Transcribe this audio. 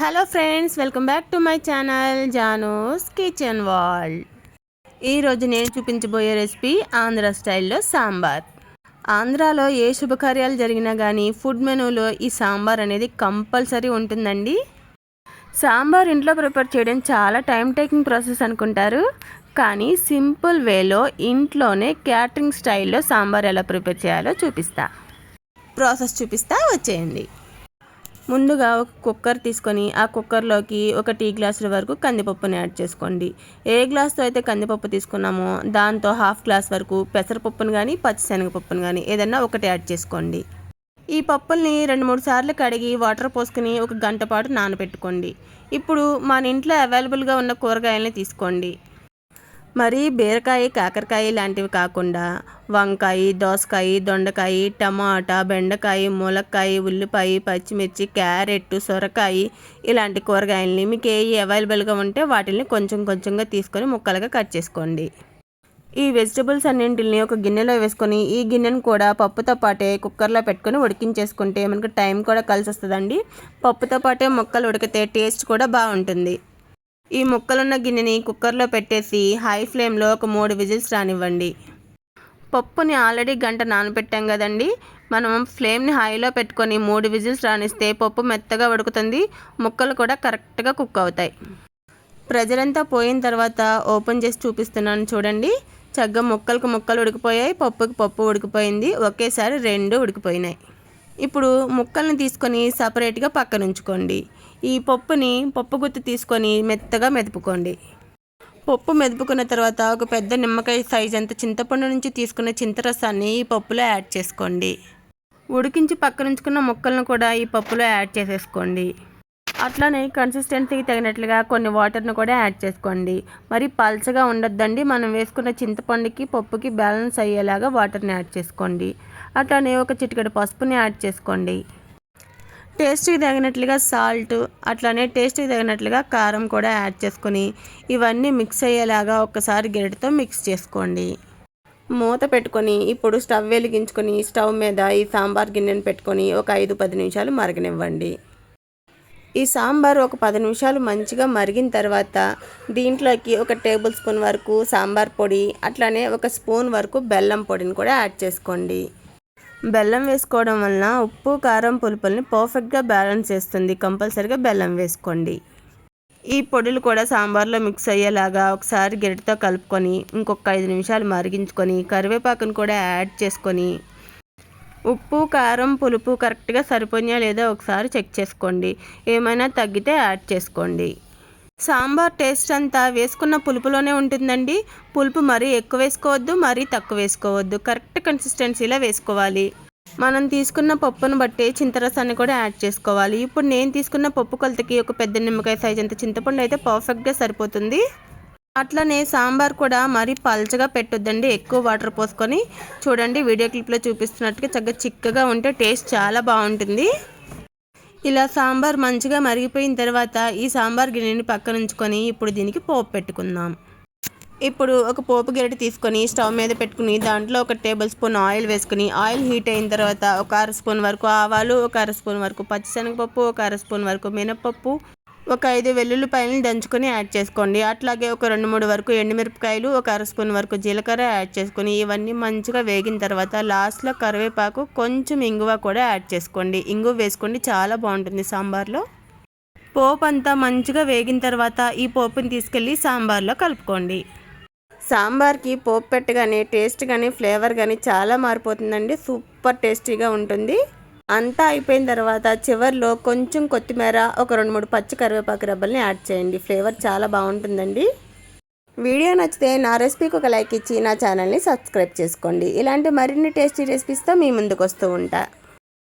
Hello friends welcome back to my channel Janos kitchen world ఈరోజు నేను చూపించబోయే recipe Andhra స్టైల్లో సాంబార్. ఆంధ్రాలో ఏ శుభకార్యాలు జరిగినా కానీ ఫుడ్ మెనూలో ఈ సాంబార్ అనేది కంపల్సరీ ఉంటుందండి. సాంబార్ ఇంట్లో ప్రిపేర్ చేయడం చాలా టైం టేకింగ్ ప్రాసెస్ అనుకుంటారు. కానీ సింపుల్ వేలో ఇంట్లోనే క్యాటరింగ్ స్టైల్లో సాంబార్ ఎలా ప్రిపేర్ చేయాలో చూపిస్తా. ప్రాసెస్ చూపిస్తా వచ్చేయండి. ముందుగా ఒక కుక్కర్ తీసుకొని ఆ కుక్కర్లోకి ఒక టీ గ్లాసుల వరకు కందిపప్పుని యాడ్ చేసుకోండి. ఏ గ్లాస్తో అయితే కందిపప్పు తీసుకున్నామో దాంతో హాఫ్ గ్లాస్ వరకు పెసరపప్పును కానీ పచ్చిశనగపప్పును కానీ ఏదన్నా ఒకటి యాడ్ చేసుకోండి. ఈ పప్పుల్ని రెండు మూడు సార్లు కడిగి వాటర్ పోసుకుని ఒక గంట పాటు నానబెట్టుకోండి. ఇప్పుడు మన ఇంట్లో అవైలబుల్గా ఉన్న కూరగాయలని తీసుకోండి. మరి బీరకాయ కాకరకాయ లాంటివి కాకుండా వంకాయ దోసకాయ దొండకాయ టమాటా బెండకాయ ములక్కాయ ఉల్లిపాయ పచ్చిమిర్చి క్యారెట్ సొరకాయ ఇలాంటి కూరగాయలని మీకు ఏ అవైలబుల్గా ఉంటే వాటిని కొంచెం కొంచెంగా తీసుకొని ముక్కలుగా కట్ చేసుకోండి. ఈ వెజిటబుల్స్ అన్నింటిని ఒక గిన్నెలో వేసుకొని ఈ గిన్నెను కూడా పప్పుతో పాటే కుక్కర్లో పెట్టుకొని ఉడికించేసుకుంటే మనకు టైం కూడా కలిసి వస్తుందండి పప్పుతో పాటే ముక్కలు ఉడికితే టేస్ట్ కూడా బాగుంటుంది. ఈ ముక్కలున్న గిన్నెని కుక్కర్లో పెట్టేసి హై ఫ్లేమ్లో ఒక మూడు విజిల్స్ రానివ్వండి. పప్పుని ఆల్రెడీ గంట నానబెట్టాం కదండి. మనం ఫ్లేమ్ని హైలో పెట్టుకొని మూడు విజిల్స్ రానిస్తే పప్పు మెత్తగా ఉడుకుతుంది ముక్కలు కూడా కరెక్ట్గా కుక్ అవుతాయి. ప్రజలంతా పోయిన తర్వాత ఓపెన్ చేసి చూపిస్తున్నాను చూడండి. చక్కగా ముక్కలకు ముక్కలు ఉడికిపోయాయి పప్పుకి పప్పు ఉడికిపోయింది ఒకేసారి రెండు ఉడికిపోయినాయి. ఇప్పుడు ముక్కల్ని తీసుకొని సపరేట్గా పక్కన ఉంచుకోండి ఈ పప్పుని పప్పు గుత్తి తీసుకొని మెత్తగా మెదుపుకోండి. పప్పు మెదుపుకున్న తర్వాత ఒక పెద్ద నిమ్మకాయ సైజ్ అంత చింతపండు నుంచి తీసుకున్న చింతరసాన్ని ఈ పప్పులో యాడ్ చేసుకోండి. ఉడికించి పక్కనుంచుకున్న ముక్కలను కూడా ఈ పప్పులో యాడ్ చేసేసుకోండి. అట్లానే కన్సిస్టెన్సీకి తగినట్లుగా కొన్ని వాటర్ను కూడా యాడ్ చేసుకోండి. మరి పల్చగా ఉండొద్దండి. మనం వేసుకున్న చింతపండుకి పప్పుకి బ్యాలెన్స్ అయ్యేలాగా వాటర్ని యాడ్ చేసుకోండి. అట్లానే ఒక చిటికెడు పసుపుని యాడ్ చేసుకోండి. టేస్ట్కి తగినట్లుగా సాల్ట్ అట్లానే టేస్ట్కి తగినట్లుగా కారం కూడా యాడ్ చేసుకొని ఇవన్నీ మిక్స్ అయ్యేలాగా ఒకసారి గెరటితో మిక్స్ చేసుకోండి. మూత పెట్టుకొని ఇప్పుడు స్టవ్ వెలిగించుకొని స్టవ్ మీద ఈ సాంబార్ గిన్నెను పెట్టుకొని ఒక ఐదు పది నిమిషాలు మరగనివ్వండి. ఈ సాంబార్ ఒక పది నిమిషాలు మంచిగా మరిగిన తర్వాత దీంట్లోకి ఒక టేబుల్ స్పూన్ వరకు సాంబార్ పొడి అట్లానే ఒక స్పూన్ వరకు బెల్లం పొడిని కూడా యాడ్ చేసుకోండి. బెల్లం వేసుకోవడం వలన ఉప్పు కారం పులుపుల్ని పర్ఫెక్ట్గా బ్యాలెన్స్ చేస్తుంది. కంపల్సరీగా బెల్లం వేసుకోండి. ఈ పొడులు కూడా సాంబార్లో మిక్స్ అయ్యేలాగా ఒకసారి గరిటతో కలుపుకొని ఇంకొక ఐదు నిమిషాలు మరిగించుకొని కరివేపాకును కూడా యాడ్ చేసుకొని ఉప్పు కారం పులుపు కరెక్ట్గా సరిపోయినా లేదా ఒకసారి చెక్ చేసుకోండి. ఏమైనా తగ్గితే యాడ్ చేసుకోండి. సాంబార్ టేస్ట్ అంతా వేసుకున్న పులుపులోనే ఉంటుందండి. పులుపు మరీ ఎక్కువ వేసుకోవద్దు మరీ తక్కువ వేసుకోవద్దు. కరెక్ట్ కన్సిస్టెన్సీలో వేసుకోవాలి. మనం తీసుకున్న పప్పును బట్టి చింతరసాన్ని కూడా యాడ్ చేసుకోవాలి. ఇప్పుడు నేను తీసుకున్న పప్పు కొలతకి ఒక పెద్ద నిమ్మకాయ సైజ్ అంత చింతపండు అయితే పర్ఫెక్ట్గా సరిపోతుంది. అట్లనే సాంబార్ కూడా మరీ పల్చగా పెట్టొద్దండి. ఎక్కువ వాటర్ పోసుకొని చూడండి. వీడియో క్లిప్లో చూపిస్తున్నట్టుగా చక్కగా చిక్కగా ఉంటే టేస్ట్ చాలా బాగుంటుంది. ఇలా సాంబార్ మంచిగా మరిగిపోయిన తర్వాత ఈ సాంబార్ గిన్నెని పక్కన ఉంచుకొని ఇప్పుడు దీనికి పోపు పెట్టుకుందాం. ఇప్పుడు ఒక పోపు గిరటి తీసుకొని స్టవ్ మీద పెట్టుకుని దాంట్లో ఒక టేబుల్ స్పూన్ ఆయిల్ వేసుకుని ఆయిల్ హీట్ అయిన తర్వాత ఒక అర స్పూన్ వరకు ఆవాలు ఒక అర స్పూన్ వరకు పచ్చిశనగపప్పు ఒక అర స్పూన్ వరకు మినపప్పు ఒక ఐదు వెల్లుల్లిపాయలను దంచుకొని యాడ్ చేసుకోండి. అట్లాగే ఒక రెండు మూడు వరకు ఎండుమిరపకాయలు ఒక అర స్పూన్ వరకు జీలకర్ర యాడ్ చేసుకొని ఇవన్నీ మంచిగా వేగిన తర్వాత లాస్ట్లో కరివేపాకు కొంచెం ఇంగువ కూడా యాడ్ చేసుకోండి. ఇంగువ వేసుకోండి చాలా బాగుంటుంది సాంబార్లో. పోపు అంతా మంచిగా వేగిన తర్వాత ఈ పోపుని తీసుకెళ్ళి సాంబార్లో కలుపుకోండి. సాంబార్కి పోపు పెట్టగానే టేస్ట్ కానీ ఫ్లేవర్ కానీ చాలా మారిపోతుందండి. సూపర్ టేస్టీగా ఉంటుంది. అంతా అయిపోయిన తర్వాత చివరిలో కొంచెం కొత్తిమీర ఒక రెండు మూడు పచ్చి కరివేపాకు రబ్బల్ని యాడ్ చేయండి. ఫ్లేవర్ చాలా బాగుంటుందండి. వీడియో నచ్చితే నా రెసిపీకి ఒక లైక్ ఇచ్చి నా ఛానల్ని సబ్స్క్రైబ్ చేసుకోండి. ఇలాంటి మరిన్ని టేస్టీ రెసిపీస్తో మీ ముందుకు వస్తూ ఉంటా.